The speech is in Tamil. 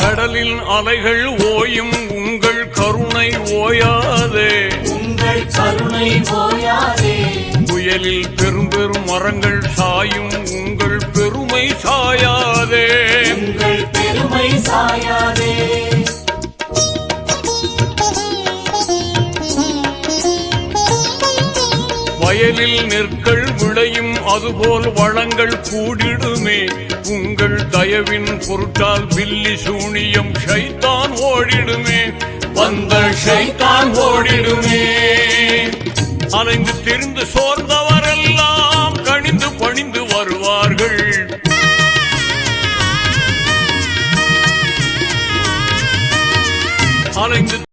கடலின் அலைகள் ஓயும் உங்கள் கருணை ஓயாதே. உங்கள் கருணை ஓயாதே. புயலில் பெரும் பெரும் மரங்கள் சாயும் உங்கள் பெருமை சாயாதே. உங்கள் பெருமை சாயாதே. வயலில் நெற்கள் விளையும் அதுபோல் வளங்கள் கூடிடுமே. உங்கள் தயவின் பொருட்டால் பில்லி சூனியம் ஷைத்தான் ஓடிடுமே. வந்த ஷைத்தான் ஓடிடுமே. அலைந்து திரிந்து சோர்ந்தவரெல்லாம் கணிந்து பணிந்து வருவார்கள். அலைந்து